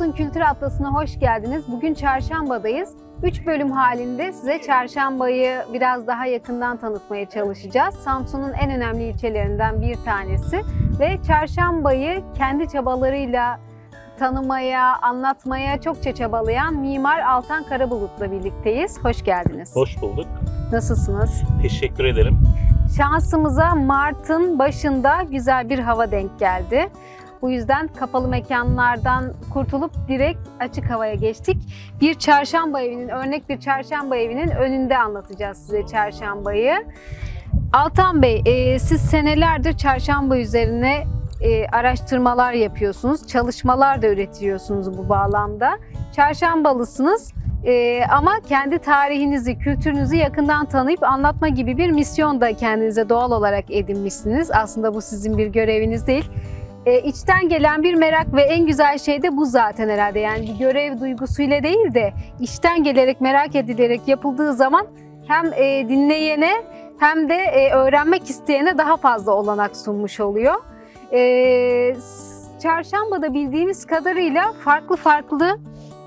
Samsun Kültür Atlası'na hoş geldiniz. Bugün Çarşamba'dayız. 3 bölüm halinde size Çarşamba'yı biraz daha yakından tanıtmaya çalışacağız. Samsun'un en önemli ilçelerinden bir tanesi ve Çarşamba'yı kendi çabalarıyla tanımaya, anlatmaya çokça çabalayan Mimar Altan Karabulut'la birlikteyiz. Hoş geldiniz. Hoş bulduk. Nasılsınız? Teşekkür ederim. Şansımıza Mart'ın başında güzel bir hava denk geldi. Bu yüzden kapalı mekanlardan kurtulup direkt açık havaya geçtik. Bir çarşamba evinin, örnek bir çarşamba evinin önünde anlatacağız size çarşambayı. Altan Bey, e, siz senelerdir çarşamba üzerine e, araştırmalar yapıyorsunuz, çalışmalar da üretiyorsunuz bu bağlamda. Çarşambalısınız e, ama kendi tarihinizi, kültürünüzü yakından tanıyıp anlatma gibi bir misyon da kendinize doğal olarak edinmişsiniz. Aslında bu sizin bir göreviniz değil. E, içten gelen bir merak ve en güzel şey de bu zaten herhalde. Yani bir görev duygusuyla değil de içten gelerek, merak edilerek yapıldığı zaman hem e, dinleyene hem de e, öğrenmek isteyene daha fazla olanak sunmuş oluyor. E, Çarşamba'da bildiğimiz kadarıyla farklı farklı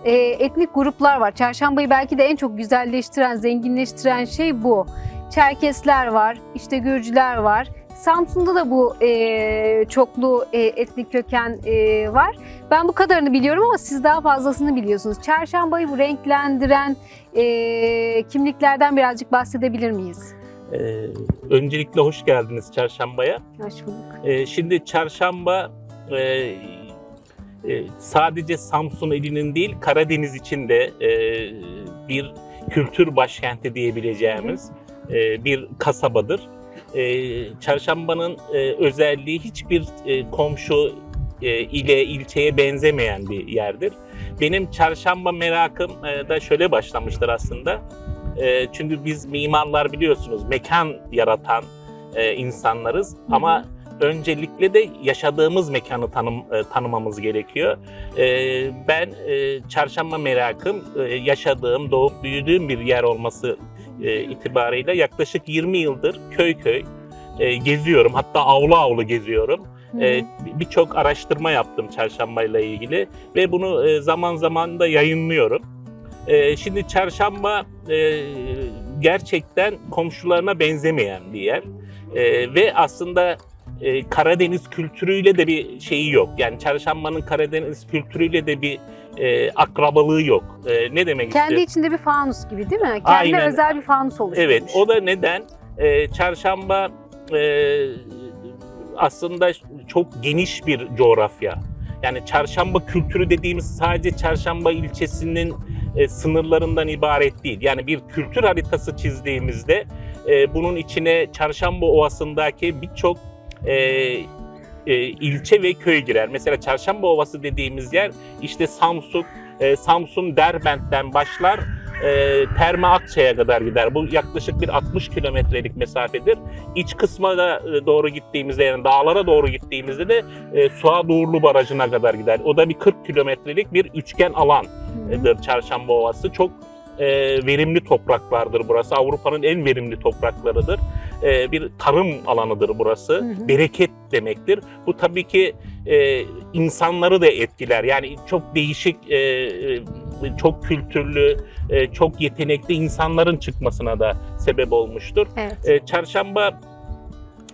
e, etnik gruplar var. Çarşambayı belki de en çok güzelleştiren, zenginleştiren şey bu. Çerkesler var, işte Gürcüler var. Samsun'da da bu e, çoklu e, etnik köken e, var. Ben bu kadarını biliyorum ama siz daha fazlasını biliyorsunuz. Çarşambayı bu renklendiren e, kimliklerden birazcık bahsedebilir miyiz? Ee, öncelikle hoş geldiniz Çarşamba'ya. Hoş bulduk. Ee, şimdi Çarşamba e, e, sadece Samsun ilinin değil Karadeniz için de e, bir kültür başkenti diyebileceğimiz e, bir kasabadır. E, Çarşamba'nın e, özelliği hiçbir e, komşu e, ile ilçeye benzemeyen bir yerdir. Benim Çarşamba merakım e, da şöyle başlamıştır aslında. E, çünkü biz mimarlar biliyorsunuz mekan yaratan e, insanlarız hı. ama öncelikle de yaşadığımız mekanı tanım, e, tanımamız gerekiyor. E, ben e, çarşamba merakım e, yaşadığım, doğup büyüdüğüm bir yer olması e, itibarıyla yaklaşık 20 yıldır köy köy e, geziyorum. Hatta avlu avlu geziyorum. E, Birçok araştırma yaptım çarşamba ile ilgili ve bunu e, zaman zaman da yayınlıyorum. E, Şimdi çarşamba e, gerçekten komşularına benzemeyen bir yer E, ve aslında e, Karadeniz kültürüyle de bir şeyi yok. Yani çarşambanın Karadeniz kültürüyle de bir e, akrabalığı yok. E, ne demek Kendi istiyorum? içinde bir fanus gibi değil mi? Kendi Aynen. özel bir fanus oluşturmuş. Evet, o da neden? Ee, çarşamba e, aslında çok geniş bir coğrafya. Yani çarşamba kültürü dediğimiz sadece çarşamba ilçesinin e, sınırlarından ibaret değil. Yani bir kültür haritası çizdiğimizde e, bunun içine çarşamba ovasındaki birçok e, e, ilçe ve köy girer. Mesela Çarşamba Ovası dediğimiz yer işte Samsun, e, Samsun Derbent'ten başlar e, Terme Akçay'a kadar gider. Bu yaklaşık bir 60 kilometrelik mesafedir. İç kısma da e, doğru gittiğimizde yani dağlara doğru gittiğimizde de e, Suat Uğurlu Barajı'na kadar gider. O da bir 40 kilometrelik bir üçgen alan Hı hı. dır Çarşamba Ovası. Çok e, verimli topraklardır burası. Avrupa'nın en verimli topraklarıdır. E, bir tarım alanıdır burası. Hı hı. Bereket demektir. Bu tabii ki e, insanları da etkiler. Yani çok değişik, e, e, çok kültürlü, e, çok yetenekli insanların çıkmasına da sebep olmuştur. Evet. E, Çarşamba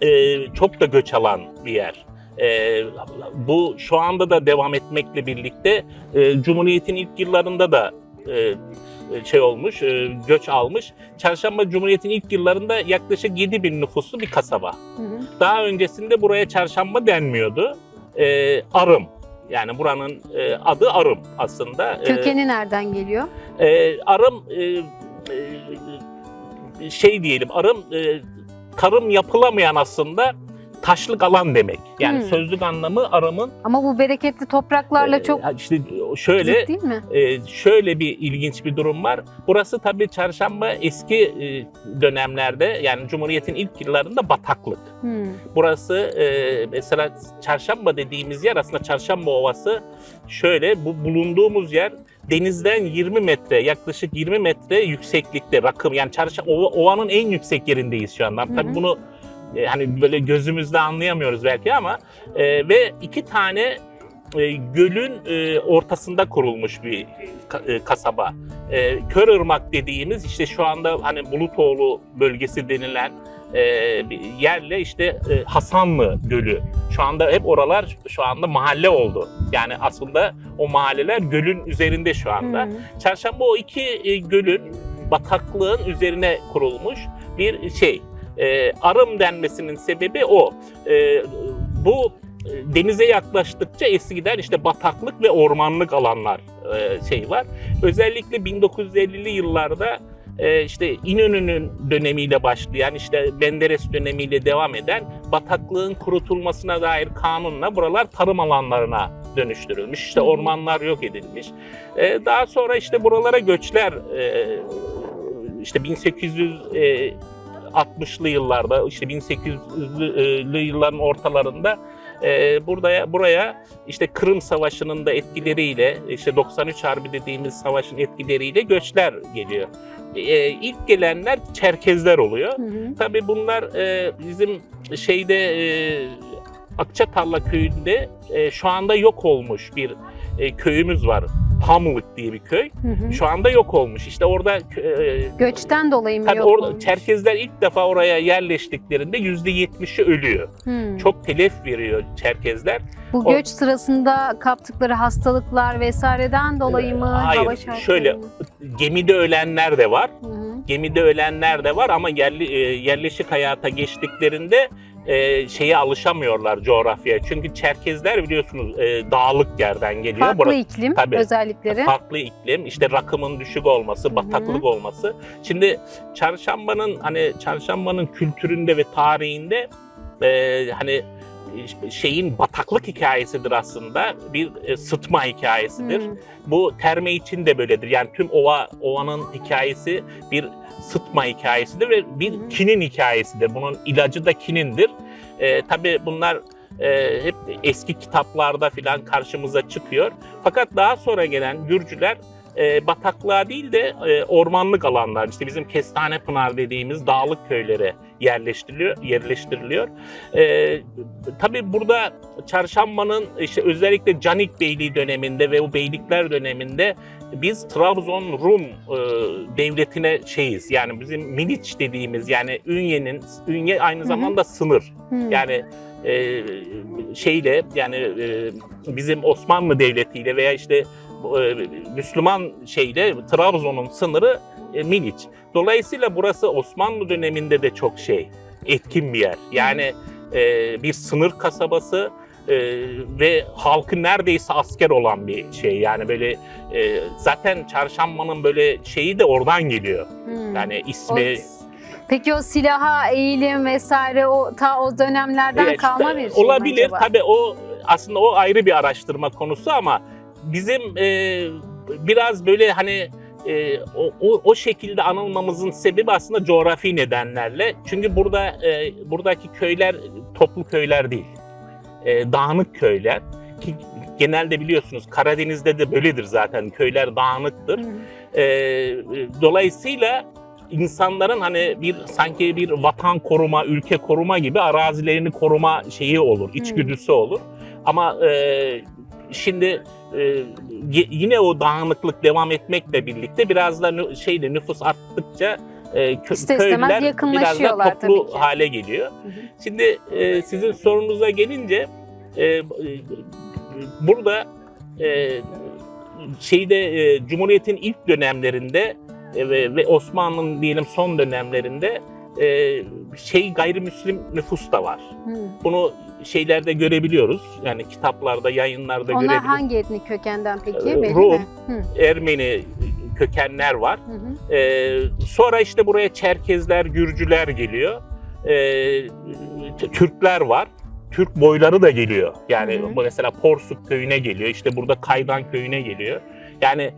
e, çok da göç alan bir yer. E, bu şu anda da devam etmekle birlikte e, Cumhuriyet'in ilk yıllarında da e, şey olmuş, e, göç almış. Çarşamba Cumhuriyet'in ilk yıllarında yaklaşık 7 bin nüfuslu bir kasaba. Hı hı. Daha öncesinde buraya çarşamba denmiyordu. E, Arım. Yani buranın e, adı Arım aslında. E, Kökeni nereden geliyor? e, arım e, e, şey diyelim arım e, tarım yapılamayan aslında taşlık alan demek. Yani Hmm. sözlük anlamı arımın Ama bu bereketli topraklarla e, çok işte şöyle zıt değil mi? e, şöyle bir ilginç bir durum var. Burası tabii çarşamba eski e, dönemlerde yani Cumhuriyet'in ilk yıllarında bataklık. Hmm. Burası e, mesela çarşamba dediğimiz yer aslında çarşamba ovası şöyle bu bulunduğumuz yer denizden 20 metre yaklaşık 20 metre yükseklikte rakım yani çarşamba ova, ovanın en yüksek yerindeyiz şu anda. Hı hı. Tabii bunu e, hani böyle gözümüzde anlayamıyoruz belki ama e, ve iki tane e, gölün e, ortasında kurulmuş bir ka- e, kasaba. E, Körırmak dediğimiz işte şu anda hani Bulutoğlu bölgesi denilen e, yerle işte e, Hasanlı Gölü. Şu anda hep oralar şu anda mahalle oldu. Yani aslında o mahalleler gölün üzerinde şu anda. Hı. Çarşamba o iki e, gölün bataklığın üzerine kurulmuş bir şey. E, arım denmesinin sebebi o. E, bu e, denize yaklaştıkça eskiden işte bataklık ve ormanlık alanlar e, şey var. Özellikle 1950'li yıllarda e, işte İnönü'nün dönemiyle başlayan işte Benderes dönemiyle devam eden bataklığın kurutulmasına dair kanunla buralar tarım alanlarına dönüştürülmüş. İşte ormanlar yok edilmiş. E, daha sonra işte buralara göçler işte 1800 60'lı yıllarda işte 1800'lü e, yılların ortalarında e, burada buraya işte Kırım Savaşı'nın da etkileriyle işte 93 Harbi dediğimiz savaşın etkileriyle göçler geliyor. E, ilk gelenler Çerkezler oluyor. Hı hı. Tabii bunlar e, bizim şeyde e, köyünde e, şu anda yok olmuş bir e, köyümüz var. Hamlık diye bir köy. Hı hı. Şu anda yok olmuş. İşte orada e, Göçten dolayı mı tabii yok orada olmuş? Çerkezler ilk defa oraya yerleştiklerinde yüzde yetmişi ölüyor. Hı. Çok telef veriyor Çerkezler. Bu o- göç sırasında kaptıkları hastalıklar vesaireden dolayı mı? Hayır, hava şöyle- mı? Gemide ölenler de var. Hı hı. Gemide ölenler de var ama yerli, e, yerleşik hayata geçtiklerinde e, şeye alışamıyorlar coğrafyaya. Çünkü Çerkezler biliyorsunuz e, dağlık yerden geliyor. Farklı Burası- iklim Tabii. özellikleri. farklı iklim, işte rakımın düşük olması, bataklık olması. Şimdi çarşambanın hani çarşambanın kültüründe ve tarihinde e, hani şeyin bataklık hikayesidir aslında. Bir e, sıtma hikayesidir. Hı. Bu terme için de böyledir. Yani tüm ova ovanın hikayesi bir sıtma hikayesidir ve bir Hı. kinin hikayesidir. Bunun ilacı da kinindir. E, tabii bunlar e, hep eski kitaplarda filan karşımıza çıkıyor. Fakat daha sonra gelen Gürcüler e, bataklığa değil de e, ormanlık alanlar, işte bizim Kestanepınar dediğimiz dağlık köylere yerleştiriliyor. yerleştiriliyor. E, tabii burada Çarşamba'nın işte özellikle Canik Beyliği döneminde ve o beylikler döneminde biz Trabzon Rum e, devletine şeyiz. Yani bizim Miliç dediğimiz yani Ünye'nin Ünye aynı hı. zamanda sınır. Hı. Yani e, şeyle yani e, bizim Osmanlı Devleti'yle veya işte Müslüman şeyle Trabzon'un sınırı e, Miliç. Dolayısıyla burası Osmanlı döneminde de çok şey etkin bir yer. Yani e, bir sınır kasabası e, ve halkı neredeyse asker olan bir şey. Yani böyle e, zaten Çarşamba'nın böyle şeyi de oradan geliyor. Hı. Yani O- ismi Peki o silaha eğilim vesaire o ta o dönemlerden Evet, kalma bir şey Olabilir acaba? tabii o aslında o ayrı bir araştırma konusu ama bizim e, biraz böyle hani e, o, o, o şekilde anılmamızın sebebi aslında coğrafi nedenlerle. Çünkü burada e, buradaki köyler toplu köyler değil. E, dağınık köyler ki genelde biliyorsunuz Karadeniz'de de böyledir zaten köyler dağınıktır. Ee, dolayısıyla insanların hani bir sanki bir vatan koruma, ülke koruma gibi arazilerini koruma şeyi olur, içgüdüsü olur. Ama e, şimdi e, yine o dağınıklık devam etmekle birlikte biraz da şeyle nüfus arttıkça e, kö- istemez köylüler biraz da toplu hale geliyor. Hı hı. Şimdi e, sizin sorunuza gelince e, burada e, şeyde e, Cumhuriyet'in ilk dönemlerinde e, ve, ve Osmanlı'nın diyelim son dönemlerinde e, şey gayrimüslim nüfus da var. Hı. Bunu şeylerde görebiliyoruz. Yani kitaplarda, yayınlarda Onlar görebiliyoruz. hangi etnik kökenden peki? Ee, Belli Rum. mi? Hı. Ermeni kökenler var. Hı hı. Ee, sonra işte buraya Çerkezler, Gürcüler geliyor. Ee, t- Türkler var. Türk boyları da geliyor. Yani Hı hı. mesela Porsuk köyüne geliyor. İşte burada Kaydan köyüne geliyor. Yani e,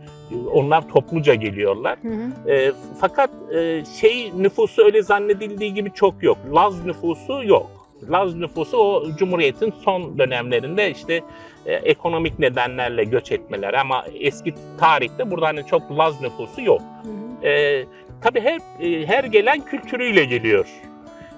onlar topluca geliyorlar. Hı hı. E, fakat e, şey nüfusu öyle zannedildiği gibi çok yok. Laz nüfusu yok. Laz nüfusu o Cumhuriyet'in son dönemlerinde işte e, ekonomik nedenlerle göç etmeler ama eski tarihte burada hani çok Laz nüfusu yok. Hı hı. E, tabii her e, her gelen kültürüyle geliyor.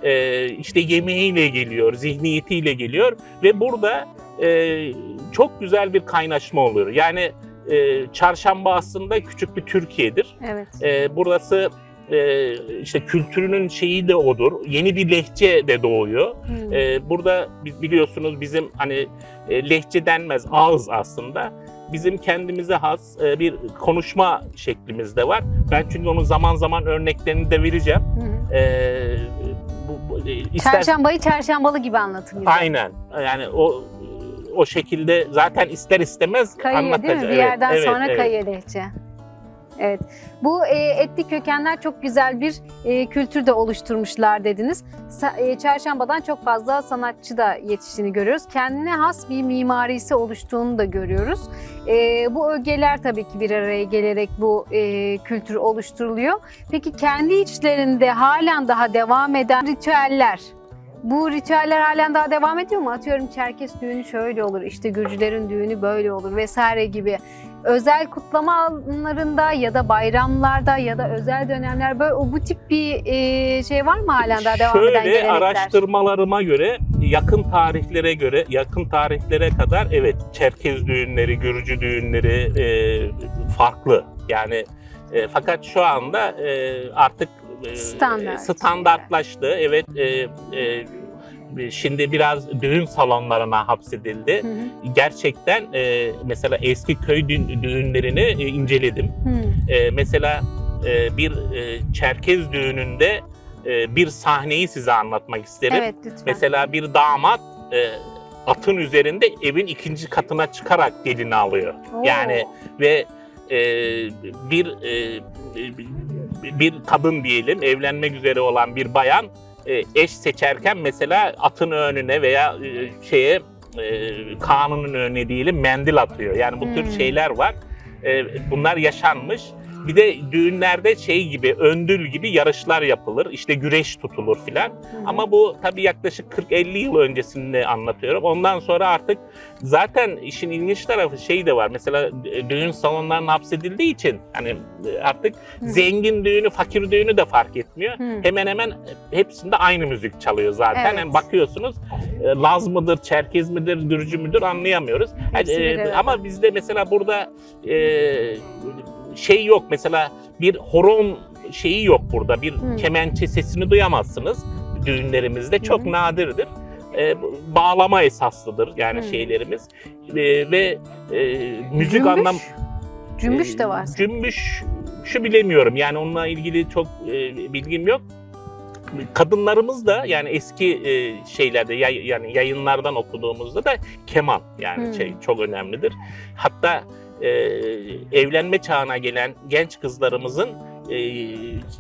E, işte yemeğiyle geliyor, zihniyetiyle geliyor ve burada e, çok güzel bir kaynaşma oluyor. Yani e, çarşamba aslında küçük bir Türkiye'dir. Evet. E, burası e, işte kültürünün şeyi de odur. Yeni bir lehçe de doğuyor. Hmm. E, burada bi- biliyorsunuz bizim hani e, lehçe denmez ağız aslında. Bizim kendimize has e, bir konuşma şeklimiz de var. Ben çünkü onun zaman zaman örneklerini de vereceğim. Hı. E, bu, bu, e, ister- Çarşambayı çarşambalı gibi anlatın bize. Aynen. Yani o o şekilde zaten ister istemez Kayıyor değil mi? anlatacak. Bir yerden evet, sonra evet. kayıyor lehçe. Evet. Bu e, etli kökenler çok güzel bir e, kültür de oluşturmuşlar dediniz. Sa- e, çarşambadan çok fazla sanatçı da yetiştiğini görüyoruz. Kendine has bir mimarisi oluştuğunu da görüyoruz. E, bu ögeler tabii ki bir araya gelerek bu e, kültür oluşturuluyor. Peki kendi içlerinde halen daha devam eden ritüeller, bu ritüeller halen daha devam ediyor mu? Atıyorum Çerkes düğünü şöyle olur, işte Gürcülerin düğünü böyle olur vesaire gibi. Özel kutlama anlarında ya da bayramlarda ya da özel dönemler böyle o bu tip bir e, şey var mı halen daha devam eden Şöyle gelenekler? araştırmalarıma göre yakın tarihlere göre yakın tarihlere kadar evet Çerkez düğünleri, Gürcü düğünleri e, farklı. Yani e, fakat şu anda e, artık Standart. standartlaştı. Evet e, e, şimdi biraz düğün salonlarına hapsedildi. Hı hı. Gerçekten e, mesela eski köy dü- düğünlerini e, inceledim. Hı. E, mesela e, bir e, Çerkez düğününde e, bir sahneyi size anlatmak isterim. Evet lütfen. Mesela bir damat e, atın üzerinde evin ikinci katına çıkarak gelini alıyor. Oo. Yani ve e, bir e, bir kadın diyelim evlenmek üzere olan bir bayan e, eş seçerken mesela atın önüne veya e, şeye e, kanunun önüne diyelim mendil atıyor. Yani bu tür Hmm. şeyler var. Bunlar yaşanmış. Bir de düğünlerde şey gibi öndül gibi yarışlar yapılır. İşte güreş tutulur filan. Ama bu tabii yaklaşık 40-50 yıl öncesini anlatıyorum. Ondan sonra artık zaten işin ilginç tarafı şey de var. Mesela düğün salonlarına hapsedildiği için hani artık Hı. zengin düğünü, fakir düğünü de fark etmiyor. Hı. Hemen hemen hepsinde aynı müzik çalıyor zaten. Evet. Yani bakıyorsunuz e, Laz mıdır, Çerkez midir, Gürcü müdür anlayamıyoruz. Hepsi Yani, e, ama bizde mesela burada e, şey yok. Mesela bir horon şeyi yok burada. Bir Hı. kemençe sesini duyamazsınız düğünlerimizde. Çok Hı. nadirdir. E, bağlama esaslıdır yani Hı. şeylerimiz. E, ve e, müzik Cümbüş? anlam Cümbüş de e, var. Cümbüş şu bilemiyorum. Yani onunla ilgili çok e, bilgim yok. Kadınlarımız da yani eski e, şeylerde yay- yani yayınlardan okuduğumuzda da keman yani Hmm. şey çok önemlidir. Hatta e, evlenme çağına gelen genç kızlarımızın e,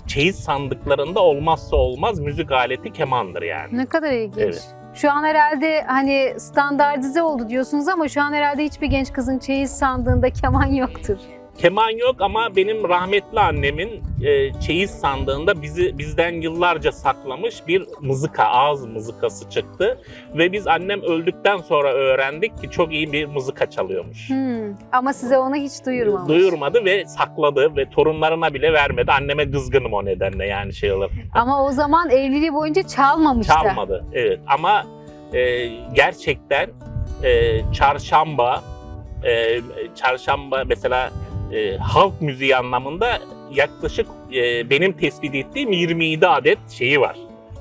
çeyiz sandıklarında olmazsa olmaz müzik aleti kemandır yani. Ne kadar ilginç. Evet. Şu an herhalde hani standartize oldu diyorsunuz ama şu an herhalde hiçbir genç kızın çeyiz sandığında keman yoktur. Keman yok ama benim rahmetli annemin e, çeyiz sandığında bizi bizden yıllarca saklamış bir mızıka, ağız mızıkası çıktı. Ve biz annem öldükten sonra öğrendik ki çok iyi bir mızıka çalıyormuş. Hmm. Ama size onu hiç duyurmamış. Duyurmadı ve sakladı ve torunlarına bile vermedi. Anneme kızgınım o nedenle yani şey olarak. Ama o zaman evliliği boyunca çalmamıştı. Çalmadı. Evet ama e, gerçekten e, çarşamba e, çarşamba mesela e, halk müziği anlamında yaklaşık e, benim tespit ettiğim 27 adet şeyi var.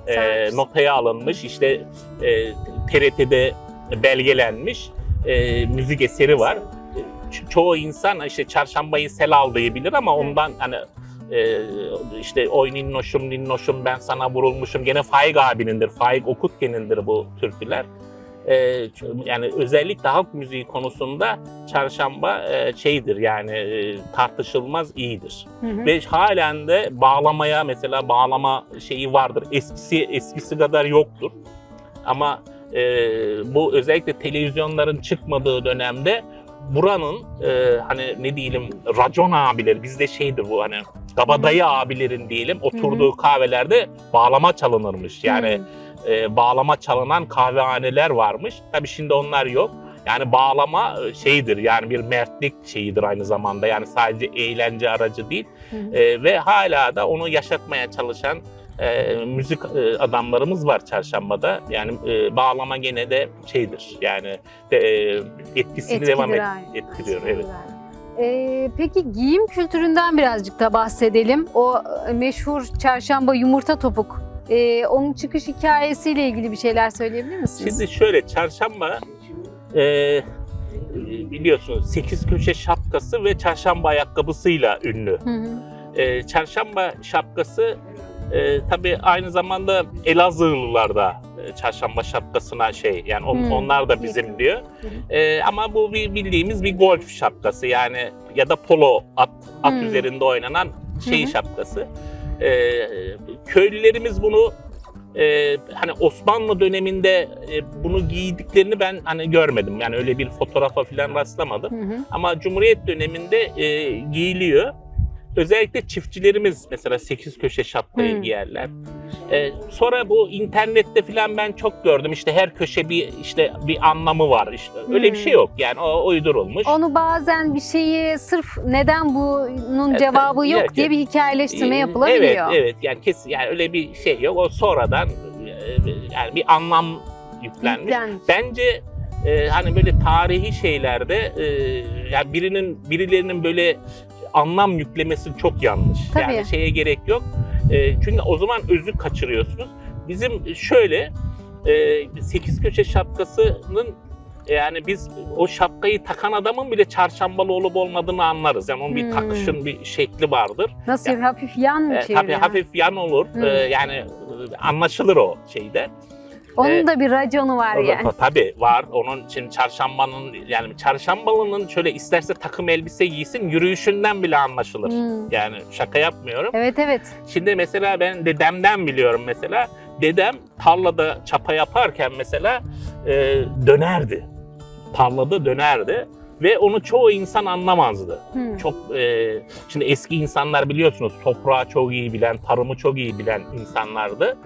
E, notaya alınmış işte e, TRT'de belgelenmiş e, müzik eseri var. Ço- çoğu insan işte çarşambayı sel aldığı bilir ama ondan hani e, işte oy ninnoşum ninnoşum ben sana vurulmuşum gene Faik abinindir. Faik Okutgen'indir bu türküler. E, yani özellikle halk müziği konusunda çarşamba e, şeydir yani e, tartışılmaz iyidir. Hı hı. Ve halen de bağlamaya mesela bağlama şeyi vardır. Eskisi eskisi kadar yoktur. Ama e, bu özellikle televizyonların çıkmadığı dönemde buranın e, hani ne diyelim racon abileri bizde şeydir bu hani kabadayı abilerin diyelim oturduğu kahvelerde bağlama çalınırmış. Yani e, bağlama çalınan kahvehaneler varmış. Tabii şimdi onlar yok. Yani bağlama e, şeydir yani bir mertlik şeyidir aynı zamanda. Yani sadece eğlence aracı değil. E, ve hala da onu yaşatmaya çalışan e, müzik e, adamlarımız var çarşambada. Yani e, bağlama gene de şeydir. Yani de, e, etkisini devam et, Etkidir, etkiliyor. Evet. Ee, peki giyim kültüründen birazcık da bahsedelim. O e, meşhur çarşamba yumurta topuk. Ee, onun çıkış hikayesiyle ilgili bir şeyler söyleyebilir misiniz? Şimdi şöyle çarşamba e, biliyorsunuz 8 köşe şapkası ve çarşamba ayakkabısıyla ünlü. Hı hı. E, çarşamba şapkası e, tabii aynı zamanda Elazığlılar da e, çarşamba şapkasına şey yani on- Hmm, onlar da bizim diyor. E, ama bu bir bildiğimiz bir golf şapkası yani ya da polo at at Hmm. üzerinde oynanan şey hı. şapkası. E, köylülerimiz bunu e, hani Osmanlı döneminde e, bunu giydiklerini ben hani görmedim. Yani öyle bir fotoğrafa falan rastlamadım. Hı hı. Ama Cumhuriyet döneminde e, giyiliyor. Özellikle çiftçilerimiz mesela 8 köşe şapkayı Hmm. giyerler. E, sonra bu internette falan ben çok gördüm. İşte her köşe bir işte bir anlamı var işte. Öyle bir Hmm. şey yok. Yani o uydurulmuş. Onu bazen bir şeyi sırf neden bunun E, cevabı yok diye bir hikayeleştirme Ee, yapılabiliyor. Evet, evet. Yani kesin yani öyle bir şey yok. O sonradan e, yani bir anlam yüklenmiş. Yüklenmiş. Bence e, hani böyle tarihi şeylerde e, yani birinin birilerinin böyle anlam yüklemesi çok yanlış. Tabii. Yani şeye gerek yok. E, çünkü o zaman özü kaçırıyorsunuz. Bizim şöyle e, 8 köşe şapkasının yani biz o şapkayı takan adamın bile çarşambalı olup olmadığını anlarız. Yani onun bir Hmm. takışın bir şekli vardır. Nasıl hafif yan mı E, tabii hafif yan olur. Hmm. E, yani e, anlaşılır o şeyde. Onun e, da bir raconu var yani. Tabii var. Onun için çarşambanın yani çarşambalının şöyle isterse takım elbise giysin yürüyüşünden bile anlaşılır. Hmm. Yani şaka yapmıyorum. Evet evet. Şimdi mesela ben dedemden biliyorum mesela. Dedem tarlada çapa yaparken mesela e, dönerdi. Tarlada dönerdi ve onu çoğu insan anlamazdı. Hmm. Çok e, şimdi eski insanlar biliyorsunuz toprağı çok iyi bilen, tarımı çok iyi bilen insanlardı.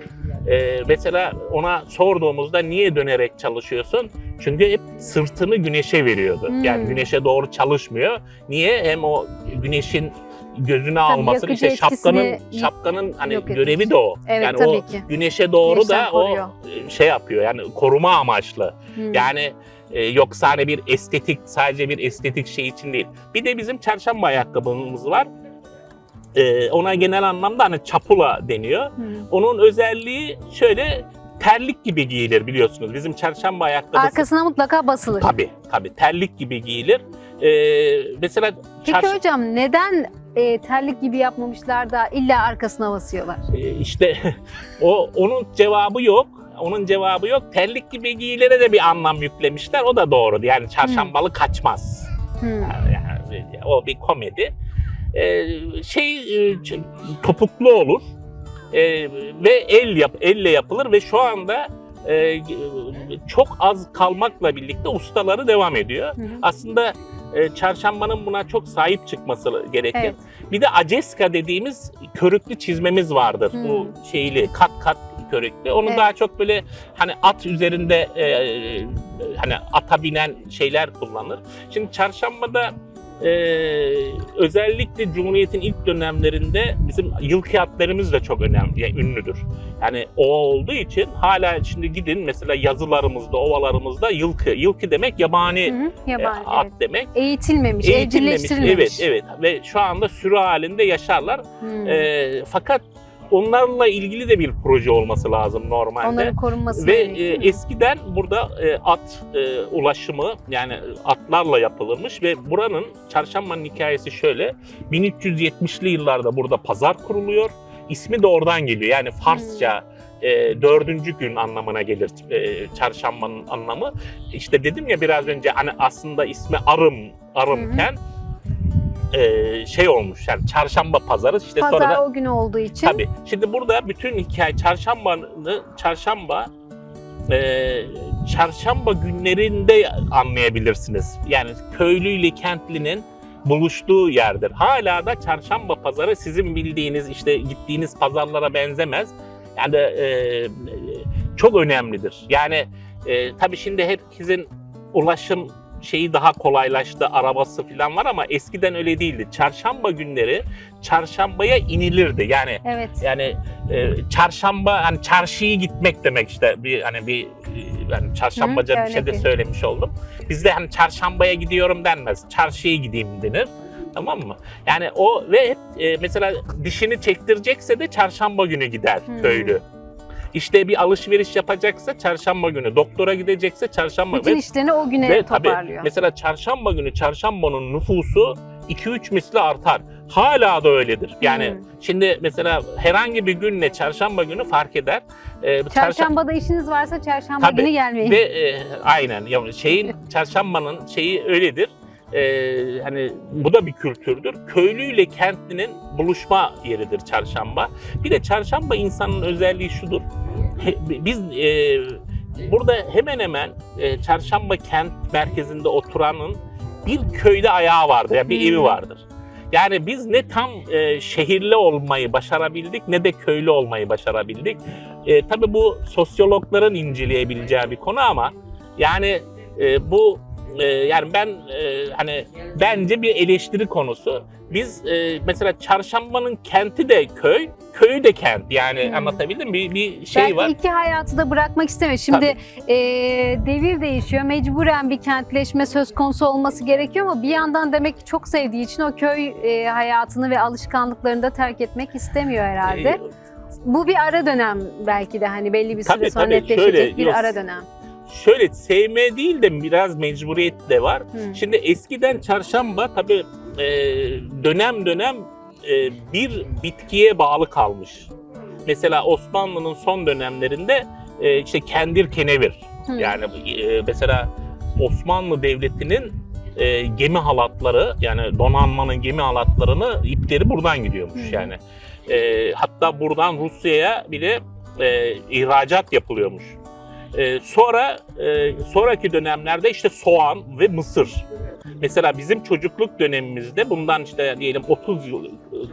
E, mesela ona sorduğumuzda niye dönerek çalışıyorsun? Çünkü hep sırtını güneşe veriyordu. Hmm. Yani güneşe doğru çalışmıyor. Niye? Hem o güneşin gözünü almasını yakıcı işte şapkanın şapkanın hani görevi de o. Evet yani tabii o ki. güneşe doğru Güneşten da koruyor. o şey yapıyor. Yani koruma amaçlı. Hmm. Yani e, yoksa hani bir estetik sadece bir estetik şey için değil. Bir de bizim çarşamba ayakkabımız var. E, ona genel anlamda hani çapula deniyor. Hmm. Onun özelliği şöyle terlik gibi giyilir biliyorsunuz. Bizim çarşamba ayakkabısı Arkasına mutlaka basılır. tabii tabii terlik gibi giyilir. E, mesela Peki çarş- hocam neden e, terlik gibi yapmamışlar da illa arkasına basıyorlar? e, işte o onun cevabı yok. Onun cevabı yok. Terlik gibi giyilere de bir anlam yüklemişler. O da doğru. Yani çarşambalı kaçmaz. Hmm. Yani o bir komedi. Ee, şey e, topuklu olur Ee, ve el yap elle yapılır ve şu anda e, çok az kalmakla birlikte ustaları devam ediyor. Hı hı. Aslında e, çarşambanın buna çok sahip çıkması gerekir. Evet. Bir de aceska dediğimiz körüklü çizmemiz vardır. Hmm. Bu şeyli kat kat körüklü. Onu Evet. daha çok böyle hani at üzerinde e, hani ata binen şeyler kullanır. Şimdi çarşambada e, özellikle Cumhuriyet'in ilk dönemlerinde bizim yıl kağıtlarımız da çok önemli, yani ünlüdür. Yani ova olduğu için hala şimdi gidin mesela yazılarımızda, ovalarımızda yılkı. Yılkı demek yabani Hı hı, e, Yabancı. at evet. demek. Eğitilmemiş, Eğitilmemiş. evcilleştirilmemiş. Evet, evet. Ve şu anda sürü halinde yaşarlar. Hmm. E, fakat onlarla ilgili de bir proje olması lazım normalde. Onların korunması Ve e, eskiden burada e, at e, ulaşımı yani atlarla yapılırmış ve buranın çarşambanın hikayesi şöyle. 1370'li yıllarda burada pazar kuruluyor. İsmi de oradan geliyor. Yani Farsça Hmm. e, dördüncü gün anlamına gelir e, çarşambanın anlamı. İşte dedim ya biraz önce hani aslında ismi arım arımken e, şey olmuş yani çarşamba pazarı işte Pazar sonra da o gün olduğu için Tabii. Şimdi burada bütün hikaye çarşambanı, çarşamba e, çarşamba günlerinde anlayabilirsiniz. Yani köylü ile kentlinin buluştuğu yerdir. Hala da çarşamba pazarı sizin bildiğiniz işte gittiğiniz pazarlara benzemez. Yani e, çok önemlidir. Yani e, tabii şimdi herkesin ulaşım şeyi daha kolaylaştı. Arabası falan var ama eskiden öyle değildi. Çarşamba günleri çarşambaya inilirdi. Yani Evet. yani e, çarşamba hani çarşıya gitmek demek işte bir hani bir e, yani çarşambaca Hı, bir şey de söylemiş oldum. Bizde hani çarşambaya gidiyorum denmez. Çarşıya gideyim denir. Tamam mı? Yani o ve hep e, mesela dişini çektirecekse de çarşamba günü gider köylü. İşte bir alışveriş yapacaksa çarşamba günü, doktora gidecekse çarşamba Bütün ve, işlerini o güne ve tabii toparlıyor. mesela çarşamba günü çarşambanın nüfusu 2-3 misli artar. Hala da öyledir. Yani Hmm. şimdi mesela herhangi bir günle çarşamba günü fark eder. Ee, çarşamba Çarşambada işiniz varsa çarşamba Tabii. günü gelmeyin. ve e, aynen ya şeyin çarşambanın şeyi öyledir. Ee, hani bu da bir kültürdür. Köylüyle kentlinin buluşma yeridir çarşamba. Bir de çarşamba insanın özelliği şudur. He- biz e, burada hemen hemen e, çarşamba kent merkezinde oturanın bir köyde ayağı vardır, yani bir Hmm. evi vardır. Yani biz ne tam e, şehirli olmayı başarabildik ne de köylü olmayı başarabildik. E, tabii bu sosyologların inceleyebileceği bir konu ama yani e, bu e, yani ben e, hani bence bir eleştiri konusu. Biz e, mesela Çarşamba'nın kenti de köy, köyü de kent. Yani Hmm. anlatabildim? Bir, bir şey Belki var. iki hayatı da bırakmak istemiyor. Şimdi e, devir değişiyor. Mecburen bir kentleşme söz konusu olması gerekiyor ama bir yandan demek ki çok sevdiği için o köy e, hayatını ve alışkanlıklarını da terk etmek istemiyor herhalde. E, Bu bir ara dönem belki de hani belli bir süre Tabii, sonra tabii. netleşecek Şöyle, bir yok. ara dönem. Şöyle sevme değil de biraz mecburiyet de var. Hı. Şimdi eskiden çarşamba tabii e, dönem dönem e, bir bitkiye bağlı kalmış. Mesela Osmanlı'nın son dönemlerinde e, işte kendir kenevir. Hı. Yani e, mesela Osmanlı Devleti'nin e, gemi halatları yani donanmanın gemi halatlarını ipleri buradan gidiyormuş Hı. yani. E, hatta buradan Rusya'ya bile e, ihracat yapılıyormuş. E, sonra e, sonraki dönemlerde işte soğan ve mısır. Mesela bizim çocukluk dönemimizde bundan işte diyelim 30 yıl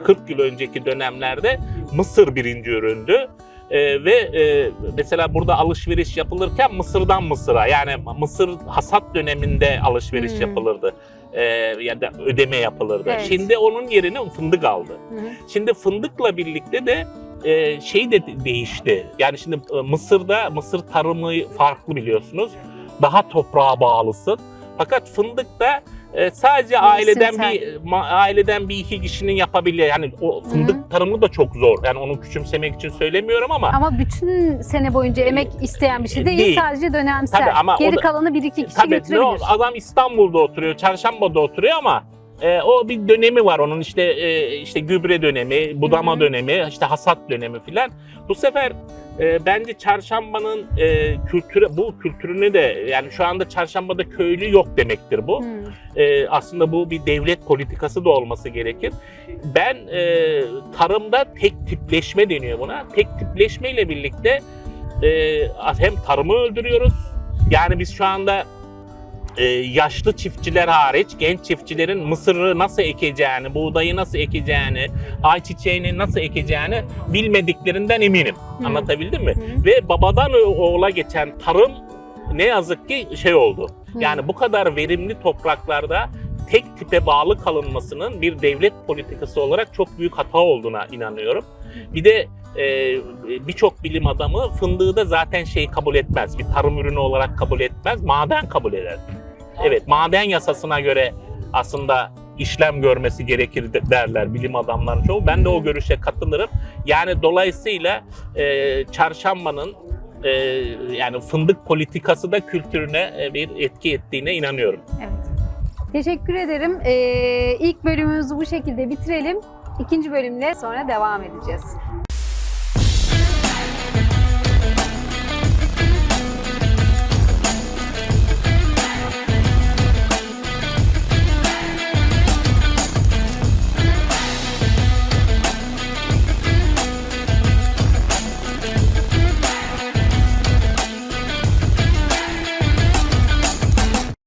40 yıl önceki dönemlerde mısır birinci üründü. Ee, ve e, mesela burada alışveriş yapılırken Mısır'dan Mısır'a yani Mısır hasat döneminde alışveriş Hmm. yapılırdı. Ee, ya da ödeme yapılırdı. Evet. Şimdi onun yerine fındık aldı. Hı. Şimdi fındıkla birlikte de e, şey de değişti. Yani şimdi e, Mısır'da Mısır tarımı farklı biliyorsunuz. Daha toprağa bağlısın. Fakat fındıkta e, sadece aileden Mevsimsel. bir aileden bir iki kişinin yapabileceği yani o fındık tarımı da çok zor. Yani onu küçümsemek için söylemiyorum ama Ama bütün sene boyunca emek isteyen bir şey değil, Değil. sadece dönemsel. Tabii ama Geri da- kalanı bir iki kişi Tabii ne götürebilir. o- adam İstanbul'da oturuyor, Çarşamba'da oturuyor ama e, o bir dönemi var onun işte e, işte gübre dönemi, budama Hı hı. dönemi, işte hasat dönemi filan. Bu sefer e, bence Çarşamba'nın e, kültürü bu kültürünü de yani şu anda Çarşamba'da köylü yok demektir bu. E, aslında bu bir devlet politikası da olması gerekir. Ben e, tarımda tek tipleşme deniyor buna. Tek tipleşmeyle birlikte e, hem tarımı öldürüyoruz. Yani biz şu anda e, yaşlı çiftçiler hariç genç çiftçilerin mısırı nasıl ekeceğini, buğdayı nasıl ekeceğini, ayçiçeğini nasıl ekeceğini bilmediklerinden eminim. Hı. Anlatabildim mi? Hı. Ve babadan oğula geçen tarım ne yazık ki şey oldu. Hı. Yani bu kadar verimli topraklarda tek tipe bağlı kalınmasının bir devlet politikası olarak çok büyük hata olduğuna inanıyorum. Bir de e, birçok bilim adamı fındığı da zaten şey kabul etmez. Bir tarım ürünü olarak kabul etmez. Maden kabul eder. Evet maden yasasına göre aslında işlem görmesi gerekir de- derler bilim adamların çoğu. Ben de o görüşe katılırım. Yani dolayısıyla e, çarşambanın e, yani fındık politikası da kültürüne e, bir etki ettiğine inanıyorum. Evet. Teşekkür ederim. Ee, ilk bölümümüzü bu şekilde bitirelim. İkinci bölümle sonra devam edeceğiz.